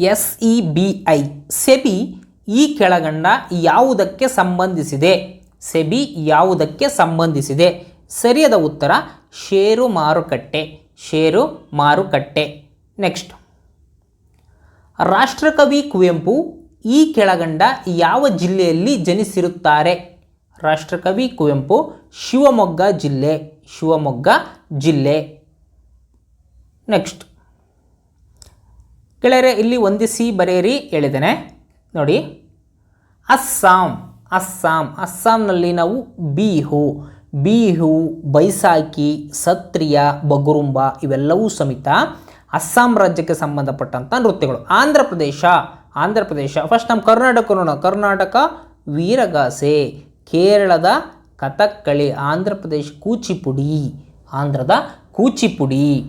S E B I. SEBI ಈ ಕೆಳಗಂಡ ಯಾವುದಕ್ಕೆ ಸಂಬಂಧಿಸಿದೆ? ಸೆಬಿ ಯಾವುದಕ್ಕೆ ಸಂಬಂಧಿಸಿದೆ? ಸರಿಯಾದ ಉತ್ತರ, ಷೇರು ಮಾರುಕಟ್ಟೆ ಷೇರು ಮಾರುಕಟ್ಟೆ. ನೆಕ್ಸ್ಟ್. ರಾಷ್ಟ್ರಕವಿ ಕುವೆಂಪು ಈ ಕೆಳಗಂಡ ಯಾವ ಜಿಲ್ಲೆಯಲ್ಲಿ ಜನಿಸಿರುತ್ತಾರೆ? ರಾಷ್ಟ್ರಕವಿ ಕುವೆಂಪು, ಶಿವಮೊಗ್ಗ ಜಿಲ್ಲೆ ಶಿವಮೊಗ್ಗ ಜಿಲ್ಲೆ. ನೆಕ್ಸ್ಟ್. ಗೆಳೆಯರೆ, ಇಲ್ಲಿ ಹೊಂದಿಸಿ ಬರೆಯಿರಿ, ಹೇಳಿದ್ದೇನೆ. ನೋಡಿ. ಅಸ್ಸಾಂ ಅಸ್ಸಾಂ. ಅಸ್ಸಾಂನಲ್ಲಿ ನಾವು ಬಿಹು ಬಿಹು, ಬೈಸಾಕಿ, ಸತ್ರಿಯ, ಬಗುರುಂಬ ಇವೆಲ್ಲವೂ ಸಮೇತ ಅಸ್ಸಾಂ ರಾಜ್ಯಕ್ಕೆ ಸಂಬಂಧಪಟ್ಟಂಥ ನೃತ್ಯಗಳು. ಆಂಧ್ರ ಪ್ರದೇಶ ಆಂಧ್ರ ಪ್ರದೇಶ. ಫಸ್ಟ್ ನಮ್ಮ ಕರ್ನಾಟಕ ನೋಡೋಣ. ಕರ್ನಾಟಕ, ವೀರಗಾಸೆ, ಕೇರಳದ ಕಥಕ್ಕಳಿ, ಆಂಧ್ರ ಪ್ರದೇಶ, ಕೂಚಿಪುಡಿ, ಆಂಧ್ರದ ಕೂಚಿಪುಡಿ.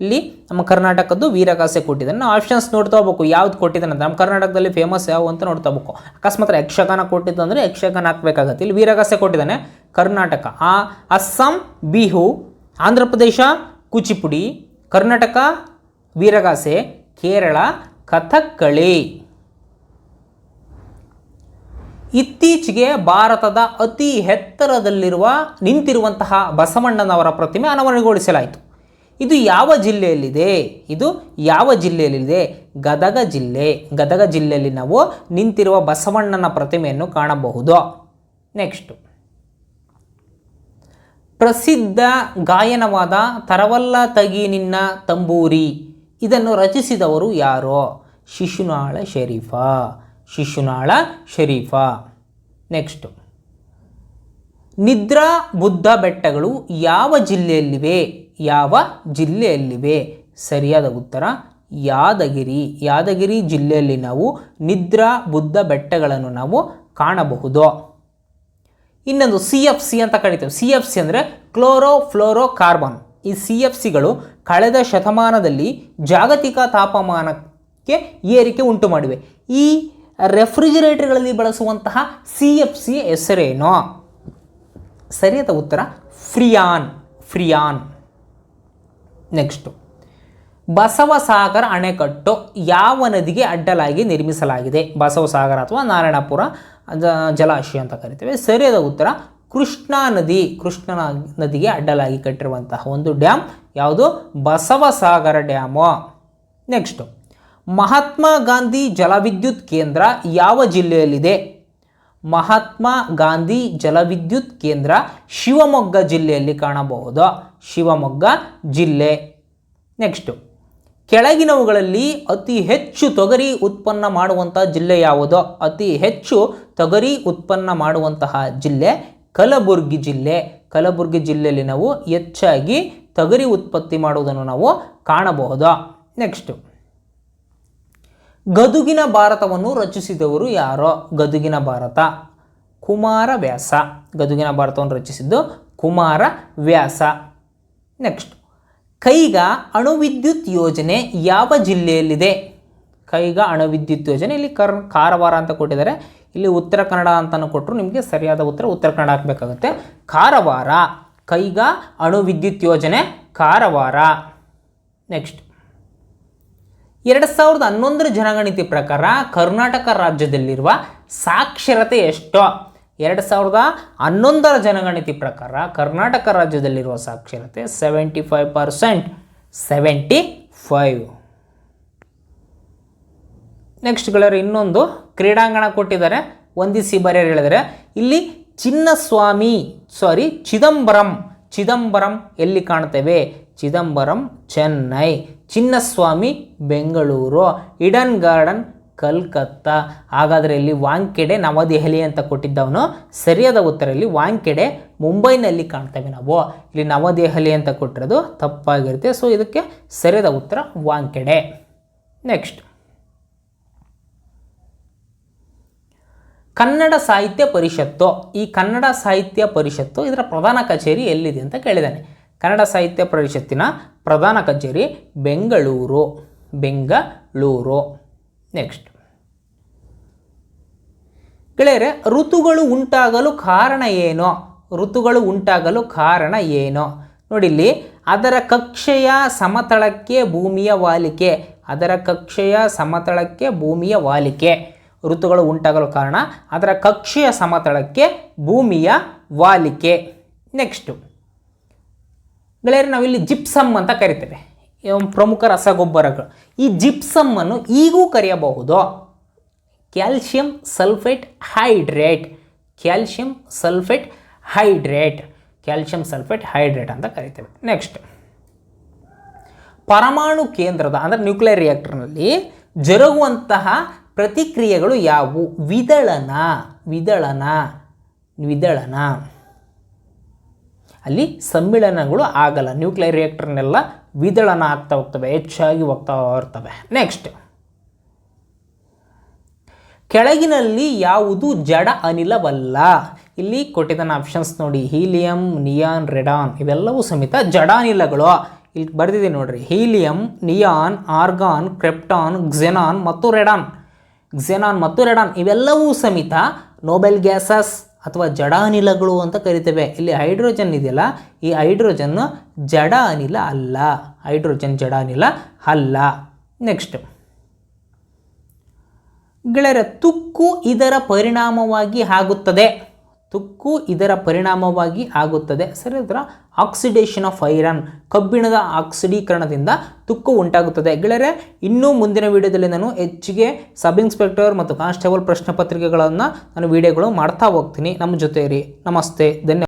ಇಲ್ಲಿ ನಮ್ಮ ಕರ್ನಾಟಕದ್ದು ವೀರಗಾಸೆ ಕೊಟ್ಟಿದ್ದಾನೆ ನಾವು ಆಪ್ಷನ್ಸ್ ನೋಡ್ತಾ ಹೋಗ್ಬೇಕು. ಯಾವ್ದು ಕೊಟ್ಟಿದ್ದಾನೆ ನಮ್ಮ ಕರ್ನಾಟಕದಲ್ಲಿ ಫೇಮಸ್ ಯಾವ ಅಂತ ನೋಡ್ತಾ ಹೋಗ್ಬೇಕು. ಅಕಸ್ಮಾತ್ ಯಕ್ಷಗಾನ ಕೊಟ್ಟಿದ್ದಂದರೆ ಯಕ್ಷಗಾನ ಹಾಕ್ಬೇಕಾಗತ್ತೆ. ಇಲ್ಲಿ ವೀರಗಾಸೆ ಕೊಟ್ಟಿದ್ದಾನೆ ಕರ್ನಾಟಕ. ಆ ಅಸ್ಸಾಂ, ಬಿಹು ಆಂಧ್ರ ಪ್ರದೇಶ ಕೂಚಿಪುಡಿ, ಕರ್ನಾಟಕ, ವೀರಗಾಸೆ, ಕೇರಳ, ಕಥಕ್ಕಳಿ. ಇತ್ತೀಚೆಗೆ ಭಾರತದ ಅತಿ ಎತ್ತರದಲ್ಲಿರುವ ನಿಂತಿರುವಂತಹ ಬಸವಣ್ಣನವರ ಪ್ರತಿಮೆ ಅನಾವರಣಗೊಳಿಸಲಾಯಿತು ಇದು ಯಾವ ಜಿಲ್ಲೆಯಲ್ಲಿದೆ? ಇದು ಯಾವ ಜಿಲ್ಲೆಯಲ್ಲಿದೆ? ಗದಗ ಜಿಲ್ಲೆ. ಗದಗ ಜಿಲ್ಲೆಯಲ್ಲಿ ನಾವು ನಿಂತಿರುವ ಬಸವಣ್ಣನ ಪ್ರತಿಮೆಯನ್ನು ಕಾಣಬಹುದು. ನೆಕ್ಸ್ಟ್. ಪ್ರಸಿದ್ಧ ಗಾಯನವಾದ ತರವಲ್ಲ ತಗಿ ನಿನ್ನ ತಂಬೂರಿ. ಇದನ್ನು ರಚಿಸಿದವರು ಯಾರೋ? ಶಿಶುನಾಳ ಶರೀಫ. ಶಿಶುನಾಳ ಶರೀಫ. ನೆಕ್ಸ್ಟು. ನಿದ್ರಾ ಬುದ್ಧ ಬೆಟ್ಟಗಳು ಯಾವ ಜಿಲ್ಲೆಯಲ್ಲಿವೆ? ಯಾವ ಜಿಲ್ಲೆಯಲ್ಲಿವೆ? ಸರಿಯಾದ ಉತ್ತರ, ಯಾದಗಿರಿ. ಯಾದಗಿರಿ ಜಿಲ್ಲೆಯಲ್ಲಿ ನಾವು ನಿದ್ರಾ ಬುದ್ಧ ಬೆಟ್ಟಗಳನ್ನು ನಾವು ಕಾಣಬಹುದು. ಇನ್ನೊಂದು ಸಿ ಎಫ್ ಸಿ ಅಂತ ಕರಿತೇವೆ. ಸಿ ಎಫ್ ಸಿ ಅಂದರೆ ಕ್ಲೋರೋ ಫ್ಲೋರೋ ಕಾರ್ಬನ್ ಈ ಸಿ ಎಫ್ ಸಿಗಳು ಕಳೆದ ಶತಮಾನದಲ್ಲಿ ಜಾಗತಿಕ ತಾಪಮಾನಕ್ಕೆ ಏರಿಕೆ ಉಂಟು ಮಾಡಿವೆ. ಈ ರೆಫ್ರಿಜಿರೇಟರ್ಗಳಲ್ಲಿ ಬಳಸುವಂತಹ ಸಿ ಎಫ್ ಸಿ ಹೆಸರೇನು? ಸರಿಯಾದ ಉತ್ತರ, ಫ್ರಿಯಾನ್. ಫ್ರಿಯಾನ್. ನೆಕ್ಸ್ಟು ಬಸವಸಾಗರ ಅಣೆಕಟ್ಟು ಯಾವ ನದಿಗೆ ಅಡ್ಡಲಾಗಿ ನಿರ್ಮಿಸಲಾಗಿದೆ? ಬಸವಸಾಗರ ಅಥವಾ ನಾರಾಯಣಪುರ ಜಲಾಶಯ ಅಂತ ಕರಿತೇವೆ. ಸರಿಯಾದ ಉತ್ತರ, ಕೃಷ್ಣಾ ನದಿ ಕೃಷ್ಣನ ನದಿಗೆ ಅಡ್ಡಲಾಗಿ ಕಟ್ಟಿರುವಂತಹ ಒಂದು ಡ್ಯಾಮ್. ಯಾವುದು? ಬಸವಸಾಗರ ಡ್ಯಾಮು. ನೆಕ್ಸ್ಟು ಮಹಾತ್ಮ ಗಾಂಧಿ ಜಲವಿದ್ಯುತ್ ಕೇಂದ್ರ ಯಾವ ಜಿಲ್ಲೆಯಲ್ಲಿದೆ? ಮಹಾತ್ಮ ಗಾಂಧಿ ಜಲವಿದ್ಯುತ್ ಕೇಂದ್ರ ಶಿವಮೊಗ್ಗ ಜಿಲ್ಲೆಯಲ್ಲಿ ಕಾಣಬಹುದು. ಶಿವಮೊಗ್ಗ ಜಿಲ್ಲೆ. ನೆಕ್ಸ್ಟು ಕೆಳಗಿನವುಗಳಲ್ಲಿ ಅತಿ ಹೆಚ್ಚು ತೊಗರಿ ಉತ್ಪನ್ನ ಮಾಡುವಂತಹ ಜಿಲ್ಲೆ ಯಾವುದು? ಅತಿ ಹೆಚ್ಚು ತೊಗರಿ ಉತ್ಪನ್ನ ಮಾಡುವಂತಹ ಜಿಲ್ಲೆ ಕಲಬುರ್ಗಿ ಜಿಲ್ಲೆ. ಕಲಬುರ್ಗಿ ಜಿಲ್ಲೆಯಲ್ಲಿ ನಾವು ಹೆಚ್ಚಾಗಿ ತೊಗರಿ ಉತ್ಪತ್ತಿ ಮಾಡುವುದನ್ನು ನಾವು ಕಾಣಬಹುದು. ನೆಕ್ಸ್ಟು ಗದುಗಿನ ಭಾರತವನ್ನು ರಚಿಸಿದವರು ಯಾರೋ? ಗದುಗಿನ ಭಾರತ. ಕುಮಾರ ವ್ಯಾಸ. ಗದುಗಿನ ಭಾರತವನ್ನು ರಚಿಸಿದ್ದು ಕುಮಾರ ವ್ಯಾಸ. ನೆಕ್ಸ್ಟ್ ಕೈಗ ಅಣುವಿದ್ಯುತ್ ಯೋಜನೆ ಯಾವ ಜಿಲ್ಲೆಯಲ್ಲಿದೆ? ಕೈಗ ಅಣುವಿದ್ಯುತ್ ಯೋಜನೆ. ಇಲ್ಲಿ ಕರ್, ಕಾರವಾರ ಅಂತ ಕೊಟ್ಟಿದ್ದಾರೆ. ಇಲ್ಲಿ ಉತ್ತರ ಕನ್ನಡ ಅಂತಲೂ ಕೊಟ್ಟರು ನಿಮಗೆ ಸರಿಯಾದ ಉತ್ತರ ಉತ್ತರ ಕನ್ನಡ ಹಾಕಬೇಕಾಗುತ್ತೆ. ಕಾರವಾರ. ಕೈಗ ಅಣುವಿದ್ಯುತ್ ಯೋಜನೆ ಕಾರವಾರ. ನೆಕ್ಸ್ಟ್ ಎರಡು ಸಾವಿರದ ಹನ್ನೊಂದರ ಜನಗಣತಿ ಪ್ರಕಾರ ಕರ್ನಾಟಕ ರಾಜ್ಯದಲ್ಲಿರುವ ಸಾಕ್ಷರತೆ ಎಷ್ಟು? ಎರಡು ಸಾವಿರದ ಹನ್ನೊಂದರ ಜನಗಣತಿ ಪ್ರಕಾರ ಕರ್ನಾಟಕ ರಾಜ್ಯದಲ್ಲಿರುವ ಸಾಕ್ಷರತೆ seventy five percent. Seventy five. Next ಗೆಳೆಯರು, ಇನ್ನೊಂದು ಕ್ರೀಡಾಂಗಣ ಕೊಟ್ಟಿದ್ದಾರೆ. ಒಂದಿಸಿ ಬರೆಯರು ಹೇಳಿದರೆ ಇಲ್ಲಿ ಚಿನ್ನಸ್ವಾಮಿ ಸಾರಿ ಚಿದಂಬರಂ ಚಿದಂಬರಂ ಎಲ್ಲಿ ಕಾಣ್ತೇವೆ? Chidambaram, Chennai, Chinnaswamy, Bengaluru Eden Garden, Calcutta. ಹಾಗಾದರೆ ಇಲ್ಲಿ ವಾಂಕೆಡೆ ನವದೆಹಲಿ ಅಂತ ಕೊಟ್ಟಿದ್ದವನು ಸರಿಯಾದ ಉತ್ತರ ಇಲ್ಲಿ ವಾಂಕೆಡೆ, ಮುಂಬೈನಲ್ಲಿ ಕಾಣ್ತೇವೆ ನಾವು. ಇಲ್ಲಿ ನವದೆಹಲಿ ಅಂತ ಕೊಟ್ಟಿರೋದು ತಪ್ಪಾಗಿರುತ್ತೆ. ಸೊ ಇದಕ್ಕೆ ಸರಿಯಾದ ಉತ್ತರ ವಾಂಕೆಡೆ. ನೆಕ್ಸ್ಟ್ ಕನ್ನಡ ಸಾಹಿತ್ಯ ಪರಿಷತ್ತು. ಈ ಕನ್ನಡ ಸಾಹಿತ್ಯ ಪರಿಷತ್ತು ಇದರ ಪ್ರಧಾನ ಕಚೇರಿ ಎಲ್ಲಿದೆ ಅಂತ ಕೇಳಿದ್ದಾನೆ. ಕನ್ನಡ ಸಾಹಿತ್ಯ ಪರಿಷತ್ತಿನ ಪ್ರಧಾನ ಕಚೇರಿ ಬೆಂಗಳೂರು. ಬೆಂಗಳೂರು. ನೆಕ್ಸ್ಟ್ ಗೆಳೆಯರೆ, ಋತುಗಳು ಉಂಟಾಗಲು ಕಾರಣ ಏನು? ಋತುಗಳು ಉಂಟಾಗಲು ಕಾರಣ ಏನು? ನೋಡಿ ಇಲ್ಲಿ, ಅದರ ಕಕ್ಷೆಯ ಸಮತಳಕ್ಕೆ ಭೂಮಿಯ ವಾಲಿಕೆ. ಅದರ ಕಕ್ಷೆಯ ಸಮತಳಕ್ಕೆ ಭೂಮಿಯ ವಾಲಿಕೆ. ಋತುಗಳು ಉಂಟಾಗಲು ಕಾರಣ, ಅದರ ಕಕ್ಷೆಯ ಸಮತಳಕ್ಕೆ ಭೂಮಿಯ ವಾಲಿಕೆ. ನೆಕ್ಸ್ಟು ಗೆಳೆಯರೆ ನಾವಿಲ್ಲಿ ಜಿಪ್ಸಮ್ ಅಂತ ಕರಿತೇವೆ. ಪ್ರಮುಖ ರಸಗೊಬ್ಬರಗಳು. ಈ ಜಿಪ್ಸಮ್ಮನ್ನು ಈಗೂ ಕರೆಯಬಹುದು. Calcium sulphate hydrate. Calcium sulphate hydrate. Calcium sulphate hydrate ಅಂತ ಕರಿತೇವೆ. ನೆಕ್ಸ್ಟ್ ಪರಮಾಣು ಕೇಂದ್ರದ, ಅಂದರೆ ನ್ಯೂಕ್ಲಿಯರ್ ರಿಯಾಕ್ಟರ್ನಲ್ಲಿ ಜರುಗುವಂತಹ ಪ್ರತಿಕ್ರಿಯೆಗಳು ಯಾವುವು? ವಿದಳನ. ವಿದಳನ. ವಿದಳನ. ಅಲ್ಲಿ ಸಮ್ಮಿಳನಗಳು ಆಗಲ್ಲ. ನ್ಯೂಕ್ಲಿಯರ್ ರಿಯಾಕ್ಟರ್ನೆಲ್ಲ ವಿದಳನ ಆಗ್ತಾ ಹೋಗ್ತವೆ, ಹೆಚ್ಚಾಗಿ ಹೋಗ್ತಾ ಇರ್ತವೆ. ನೆಕ್ಸ್ಟ್ ಕೆಳಗಿನಲ್ಲಿ ಯಾವುದು ಜಡ ಅನಿಲವಲ್ಲ? ಇಲ್ಲಿ ಕೊಟ್ಟಿದ್ದಾನೆ ಆಪ್ಷನ್ಸ್ ನೋಡಿ. ಹೀಲಿಯಂ, ನಿಯಾನ್, ರೆಡಾನ್ ಇವೆಲ್ಲವೂ ಸಮೇತ ಜಡ ಅನಿಲಗಳು ಇಲ್ಲಿ ಬರ್ದಿದೆ ನೋಡ್ರಿ. Helium, neon, argon, krypton, xenon ಮತ್ತು ರೆಡಾನ್. ಕ್ಸೆನಾನ್ ಮತ್ತು ರೆಡಾನ್ ಇವೆಲ್ಲವೂ ಸಮೇತ ನೋಬೆಲ್ ಗ್ಯಾಸಸ್ ಅಥವಾ ಜಡ ಅನಿಲಗಳು ಅಂತ ಕರಿತೇವೆ. ಇಲ್ಲಿ ಹೈಡ್ರೋಜನ್ ಇದೆಯಲ್ಲ, ಈ ಹೈಡ್ರೋಜನ್ ಜಡ ಅನಿಲ ಅಲ್ಲ. ಹೈಡ್ರೋಜನ್ ಜಡ ಅನಿಲ ಅಲ್ಲ. ನೆಕ್ಸ್ಟ್ ಗೆಳೆಯರ, ತುಕ್ಕು ಇದರ ಪರಿಣಾಮವಾಗಿ ಆಗುತ್ತದೆ. ತುಕ್ಕು ಇದರ ಪರಿಣಾಮವಾಗಿ ಆಗುತ್ತದೆ. ಸರಿ ಅದರ ಆಕ್ಸಿಡೇಷನ್ ಆಫ್ ಐರನ್, ಕಬ್ಬಿಣದ ಆಕ್ಸಿಡೀಕರಣದಿಂದ ತುಕ್ಕು ಉಂಟಾಗುತ್ತದೆ. ಗೆಳೆಯರೆ, ಇನ್ನೂ ಮುಂದಿನ ವಿಡಿಯೋದಲ್ಲಿ ನಾನು ಹೆಚ್ಚಿಗೆ ಸಬ್ ಇನ್ಸ್ಪೆಕ್ಟರ್ ಮತ್ತು ಕಾನ್ಸ್ಟೇಬಲ್ ಪ್ರಶ್ನೆ ಪತ್ರಿಕೆಗಳನ್ನು ನಾನು ವಿಡಿಯೋಗಳು ಮಾಡ್ತಾ ಹೋಗ್ತೀನಿ. ನಮ್ಮ ಜೊತೆ ನಮಸ್ತೆ. ಧನ್ಯವಾದ.